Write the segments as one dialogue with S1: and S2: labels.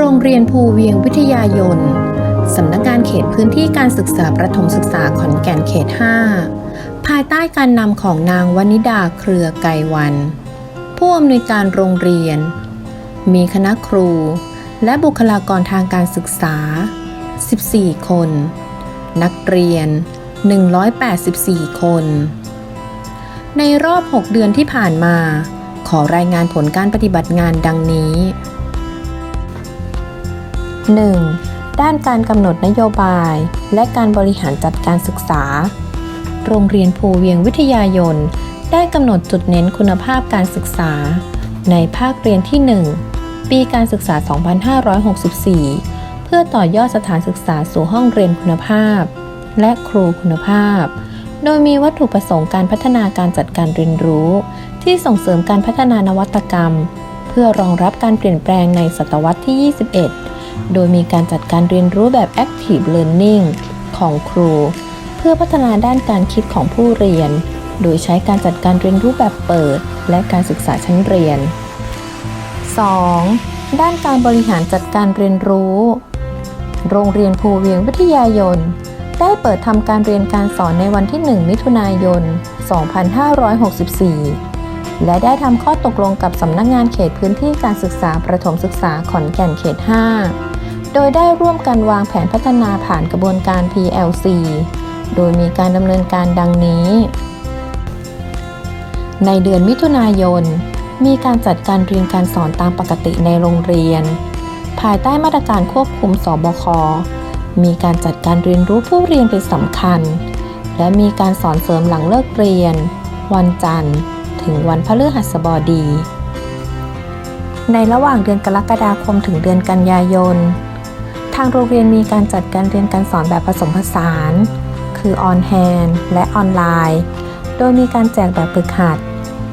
S1: โรงเรียนภูเวียงวิทยายน สำนักงานเขตพื้นที่การศึกษาประถมศึกษาขอนแก่นเขต 5 ภายใต้การนำของนางวนิดาเครือไกวัน ผู้อำนวยการโรงเรียน มีคณะครู และบุคลากรทางการศึกษา 14 คน นักเรียน 184 คน ในรอบ 6 เดือนที่ผ่านมา ขอรายงานผลการปฏิบัติงานดังนี้ 1. ด้านการกำหนดนโยบาย และการบริหารจัดการศึกษา โรงเรียนภูเวียงวิทยายน ได้กำหนดจุดเน้นคุณภาพการศึกษา ในภาคเรียนที่ 1 ปีการศึกษา 2564 เพื่อต่อยอดสถานศึกษาสู่ห้องเรียนคุณภาพ และครูคุณภาพ โดยมีวัตถุประสงค์การพัฒนาการจัดการเรียนรู้ ที่ส่งเสริมการพัฒนานวัตกรรม เพื่อรองรับการเปลี่ยนแปลงในศตวรรษที่ 21 โดยมีการจัดการเรียนรู้แบบ Active Learning ของครู เพื่อพัฒนาด้านการคิดของผู้เรียน โดยใช้การจัดการเรียนรู้แบบเปิด และการศึกษาชั้นเรียน 2. ด้านการบริหารจัดการเรียนรู้ โรงเรียนภูเวียงวิทยายน ได้เปิดทำการเรียนการสอนในวันที่ 1 มิถุนายน 2564 และได้ทำข้อตกลงกับสำนักงานเขตพื้นที่การศึกษาประถมศึกษาขอนแก่นเขต 5 โดยได้ร่วมกันวางแผนพัฒนาผ่านกระบวนการ PLC โดยมีการดำเนินการดังนี้ ในเดือนมิถุนายน มีการจัดการเรียนการสอนตามปกติในโรงเรียน ภายใต้มาตรการควบคุมสบค มีการจัดการเรียนรู้ผู้เรียนเป็นสำคัญ และมีการสอนเสริมหลังเลิกเรียน วันจันทร์ ถึงวันพฤหัสบดี ในระหว่างเดือนกรกฎาคมถึงเดือนกันยายน ทางโรงเรียนมีการจัดการเรียนการสอนแบบผสมผสาน คือออนแฮนและออนไลน์ โดยมีการแจกแบบฝึกหัด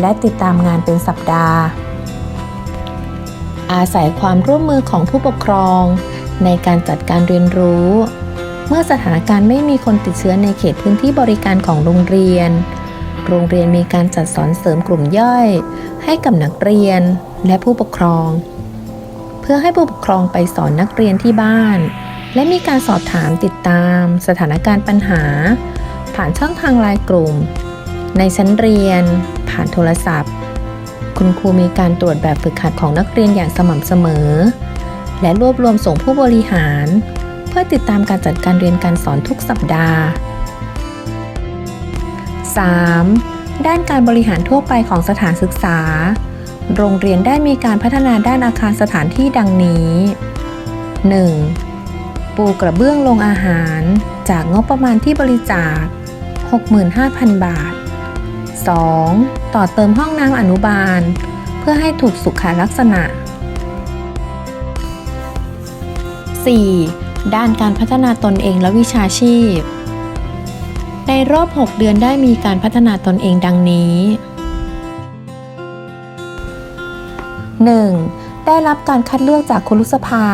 S1: และติดตามงานเป็นสัปดาห์ อาศัยความร่วมมือของผู้ปกครอง ในการจัดการเรียนรู้เมื่อสถานการณ์ไม่มีคนติดเชื้อในเขตพื้นที่บริการของโรงเรียน โรงเรียนมีการจัดสอนเสริมกลุ่มย่อย ให้กับนักเรียนและผู้ปกครอง เพื่อให้ผู้ปกครองไปสอนนักเรียนที่บ้าน และมีการสอบถามติดตาม สถานการณ์ปัญหา ผ่านช่องทางไลน์กลุ่ม ในชั้นเรียน ผ่านโทรศัพท์ คุณครูมีการตรวจแบบฝึกหัดของนักเรียนอย่างสม่ำเสมอ และรวบรวมส่งผู้บริหาร เพื่อติดตามการจัดการเรียนการสอนทุกสัปดาห์ 3. ด้านการบริหารทั่วไปของสถานศึกษา โรงเรียนได้มีการพัฒนาด้านอาคารสถานที่ดังนี้ 1. ปูกระเบื้องลงอาหาร จากงบประมาณที่บริจาค 65,000 บาท 2. ต่อเติมห้องน้ำอนุบาล เพื่อให้ถูกสุขลักษณะ 4. ด้านการพัฒนาตนเองและวิชาชีพ ในรอบ 6 เดือนได้มีการพัฒนาตนเองดังนี้ 1. ได้รับการคัดเลือกจากคุรุสภา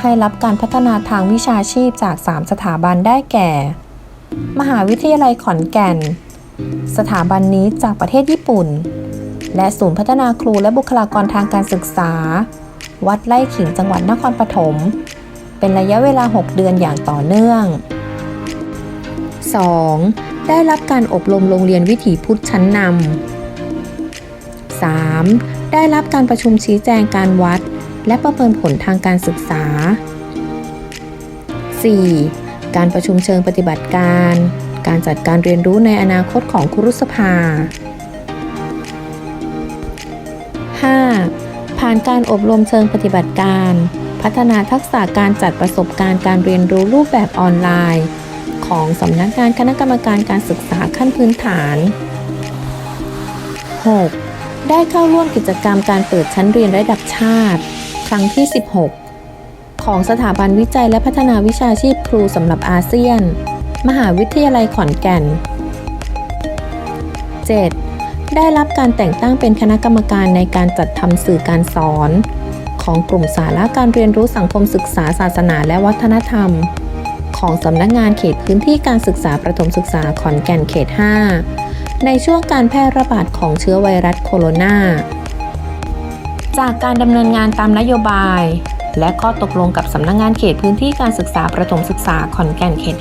S1: ให้รับการพัฒนาทางวิชาชีพจาก 3 สถาบันได้แก่ มหาวิทยาลัยขอนแก่น สถาบันนี้จากประเทศญี่ปุ่น และศูนย์พัฒนาครูและบุคลากรทางการศึกษา วัดไร่ขิงจังหวัดนครปฐม เป็นระยะเวลา 6 เดือนอย่างต่อเนื่อง 2. ได้รับการอบรมโรงเรียนวิถีพุทธชั้นนำ 3. ได้รับการประชุมชี้แจงการวัด และประเมินผลทางการศึกษา 4. การประชุมเชิงปฏิบัติการ การจัดการเรียนรู้ในอนาคตของครุสภา 5. ผ่านการอบรมเชิงปฏิบัติการ พัฒนาทักษะการจัดประสบการณ์การเรียนรู้รูปแบบออนไลน์ ของสำนักงานคณะกรรมการการศึกษาขั้นพื้นฐาน 6. ได้เข้าร่วมกิจกรรมการเปิดชั้นเรียนระดับชาติ ครั้งที่ 16 ของสถาบันวิจัยและพัฒนาวิชาชีพครูสำหรับอาเซียน มหาวิทยาลัยขอนแก่น 7. ได้รับการแต่งตั้งเป็นคณะกรรมการในการจัดทำสื่อการสอน ของกลุ่มสาระการเรียนรู้สังคมศึกษาศาสนาและวัฒนธรรม ของสำนักงานเขตพื้นที่การศึกษาประถมศึกษาขอนแก่นเขต 5 ในช่วงการแพร่ระบาดของเชื้อไวรัสโคโรนา จากการดำเนินงานตามนโยบาย และข้อตกลงกับสำนักงงานเขตพื้นที่การศึกษาประถมศึกษาขอนแก่นเขต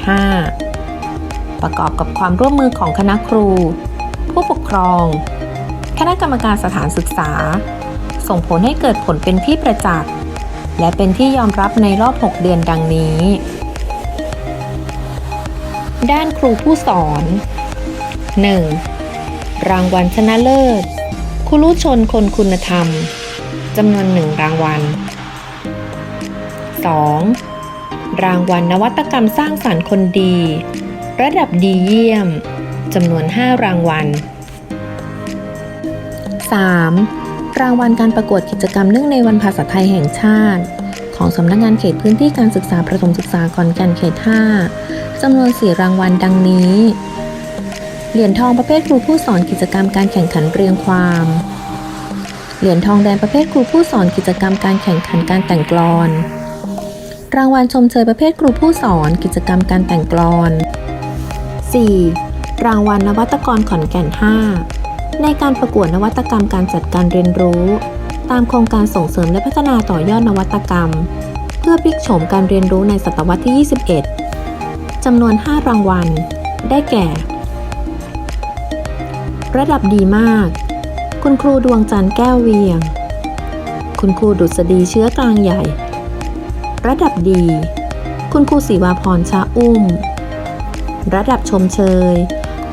S1: 5 ประกอบกับความร่วมมือของคณะครู ผู้ปกครอง คณะกรรมการสถานศึกษา ส่งผลให้เกิดผลเป็นที่ประจักษ์และเป็นที่ยอมรับในรอบ 6 เดือนดังนี้ ด้านครูผู้สอน 1. รางวัลชนะเลิศครูรู้ชนคนคุณธรรมจำนวนหนึ่งรางวัล 2. รางวัลนวัตกรรมสร้างสรรค์คนดี ระดับดีเยี่ยมจำนวน 5 รางวัล 3. รางวัลการประกวดกิจกรรมเนื่องในวันภาษาไทยแห่งชาติ ของสำนักงานเขตพื้นที่การศึกษาประถมศึกษาขอนแก่นเขต 5จำนวน 4 รางวัลดังนี้ เหรียญทองประเภทครูผู้สอนกิจกรรมการแข่งขันเรียงความ เหรียญทองแดงประเภทครูผู้สอนกิจกรรมการแข่งขันการแต่งกลอน รางวัลชมเชยประเภทครูผู้สอนกิจกรรมการแต่งกลอน 4. รางวัลนวัตกรขอนแก่น 5 ในการประกวดนวัตกรรมการจัดการเรียนรู้ ตามโครงการส่งเสริมและพัฒนาต่อยอดนวัตกรรม เพื่อพลิกโฉมการเรียนรู้ในศตวรรษที่ 21 จำนวน 5 รางวัล ได้แก่ ระดับดีมาก คุณครูดวงจันทร์แก้วเวียง คุณครูดุษฎีเชื้อกลางใหญ่ ระดับดี คุณครูศิวาพรชาอุ้ม ระดับชมเชย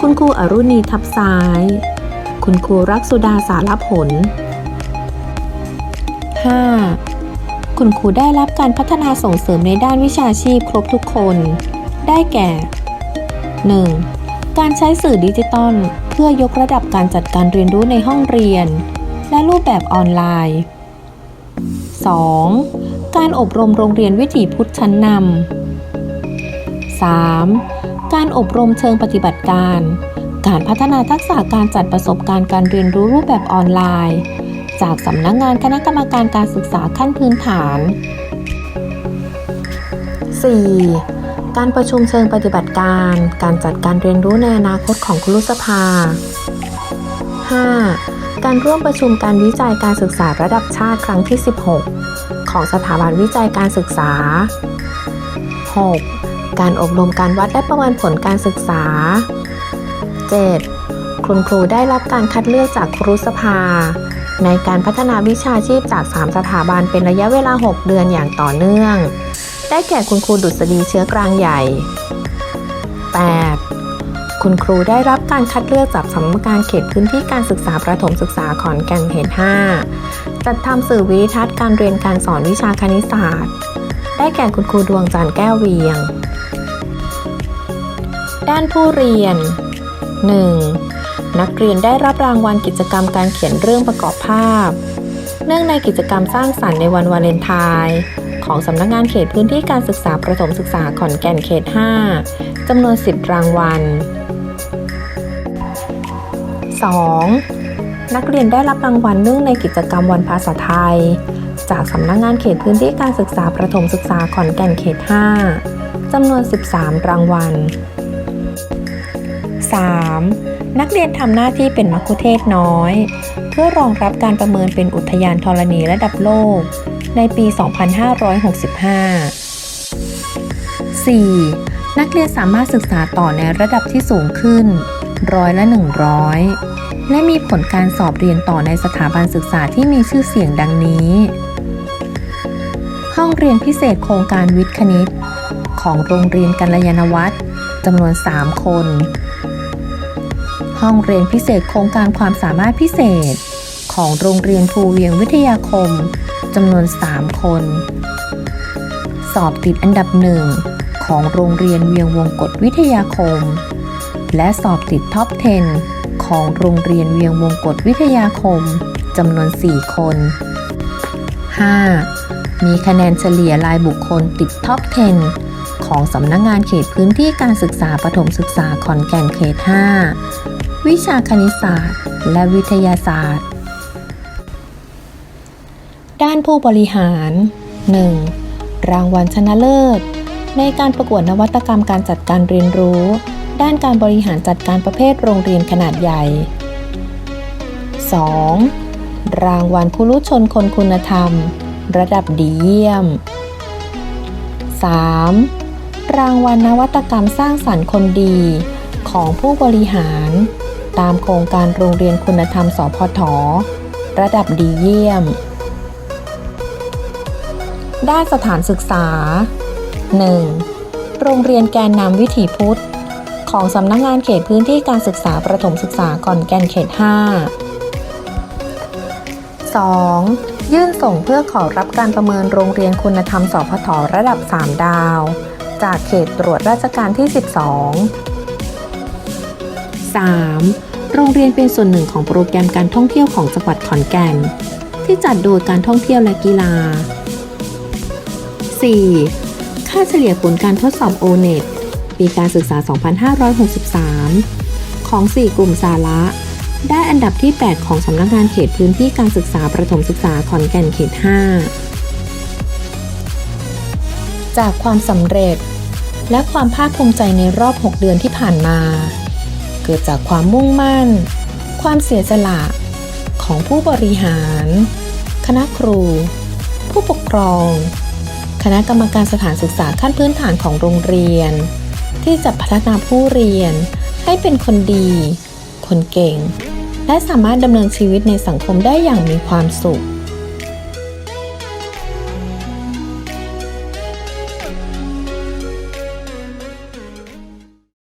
S1: คุณครูอรุณีทับซ้าย คุณครูรักสุดาสารผล 5. คุณครูได้รับการพัฒนาส่งเสริมในด้านวิชาชีพครบทุกคน ได้แก่ 1. การใช้สื่อดิจิตอลเพื่อยกระดับการจัดการเรียนรู้ในห้องเรียน และรูปแบบออนไลน์ 2. การอบรมโรงเรียนวิถีพุทธชั้นนำ 3. การอบรมเชิงปฏิบัติการ การพัฒนาทักษะการจัดประสบการณ์การเรียนรู้รูปแบบออนไลน์ จากสำนักงงานคณะกรรมการการศึกษาขั้นพื้นฐาน 4. การประชุมเชิงปฏิบัติการ การจัดการเรียนรู้ในอนาคตของครุสภา 5. การร่วมประชุมการวิจัยการศึกษาระดับชาติครั้งที่ 16 ของสถาบันวิจัยการศึกษา 6. การอบรมการวัดและประเมินผลการศึกษา 7. คุณครูได้รับการคัดเลือกจากครุสภา ในการพัฒนาวิชาชีพจาก 3 สถาบันเป็นระยะเวลา 6 เดือนอย่างต่อเนื่อง ได้แก่คุณครูดุษฎีเชื้อกลางใหญ่ 8. คุณครูได้รับการคัดเลือกจากสำนักงานเขตพื้นที่การศึกษาประถมศึกษาขอนแก่นเขต5จัดทำสื่อวิดิทัศน์การเรียนการสอนวิชาคณิตศาสตร์ ได้แก่คุณครูดวงจันทร์แก้วเวียง ด้านผู้เรียน 1. นักเรียนได้รับรางวัลกิจกรรมการเขียนเรื่องประกอบภาพ เนื่องในกิจกรรมสร้างสรรค์ในวันวาเลนไทน์ของสำนักงานเขตพื้นที่การศึกษาประถมศึกษาขอนแก่นเขต 5จำนวน 10 รางวัล 2. นักเรียนได้รับรางวัลเนื่องในกิจกรรมวันภาษาไทย จากสำนักงานเขตพื้นที่การศึกษาประถมศึกษาขอนแก่นเขต 5จำนวน 13 รางวัล 3. นักเรียนทำหน้าที่เป็นมัคคุเทศน้อย เพื่อรองรับการประเมินเป็นอุทยานธรณีระดับโลก ในปี 2565 4. นักเรียนสามารถศึกษาต่อในระดับที่สูงขึ้น ร้อยละ 100 และมีผลการสอบเรียนต่อในสถาบันศึกษาที่มีชื่อเสียงดังนี้ ห้องเรียนพิเศษโครงการวิทย์คณิต ของโรงเรียนกัลยาณวัฒน์จำนวน 3 คน ห้องเรียนพิเศษโครงการความสามารถพิเศษ ของโรงเรียนภูเวียงวิทยาคมจำนวน 3 คน สอบติดอันดับหนึ่งของโรงเรียนเวียงวงกฏวิทยาคม และสอบติดท็อป 10 ของโรงเรียนเวียงวงกฏวิทยาคมจำนวน 4 คน 5. มีคะแนนเฉลี่ยรายบุคคลติดท็อป 10 ของสำนักงงานเขตพื้นที่การศึกษาประถมศึกษาขอนแก่นเขต 5 วิชาคณิตศาสตร์ และวิทยาศาสตร์ ด้านผู้บริหาร 1. รางวัลชนะเลิศ ในการประกวดนวัตกรรมการจัดการเรียนรู้ ด้านการบริหารจัดการประเภทโรงเรียนขนาดใหญ่ 2. รางวัลผู้รู้ชนคนคุณธรรม ระดับดีเยี่ยม 3. รางวัลนวัตกรรมสร้างสรรค์คนดีของผู้บริหาร ตามโครงการโรงเรียนคุณธรรมสพทระดับดีเยี่ยม ด้านสถานศึกษา 1. โรงเรียนแกนนำวิถีพุทธ ของสำนักงงานเขตพื้นที่การศึกษาประถมศึกษาขอนแกนเขต 5 2. ยื่นส่งเพื่อขอรับการประเมินโรงเรียนคุณธรรมสพทระดับ 3 ดาว จากเขตตรวจราชการที่ 12 3. โรงเรียนเป็นส่วนหนึ่งของโปรแกรมการท่องเที่ยวของจังหวัดขอนแก่น ที่จัดโดยการท่องเที่ยวและกีฬา 4. ค่าเฉลี่ยผลการทดสอบ O-NET ปีการศึกษา 2563 ของ 4 กลุ่มสาระ ได้อันดับที่ 8 ของสำนักงานเขตพื้นที่การศึกษาประถมศึกษาขอนแก่นเขต 5 จากความสำเร็จ และความภาคภูมิใจในรอบ 6 เดือนที่ผ่านมา เกิดจากความมุ่งมั่น ความเสียสละของผู้บริหาร คณะครู ผู้ปกครอง คณะกรรมการสถานศึกษาขั้นพื้นฐานของโรงเรียน ที่จะพัฒนาผู้เรียนให้เป็นคนดี คนเก่ง และสามารถดำเนินชีวิตในสังคมได้อย่างมีความสุข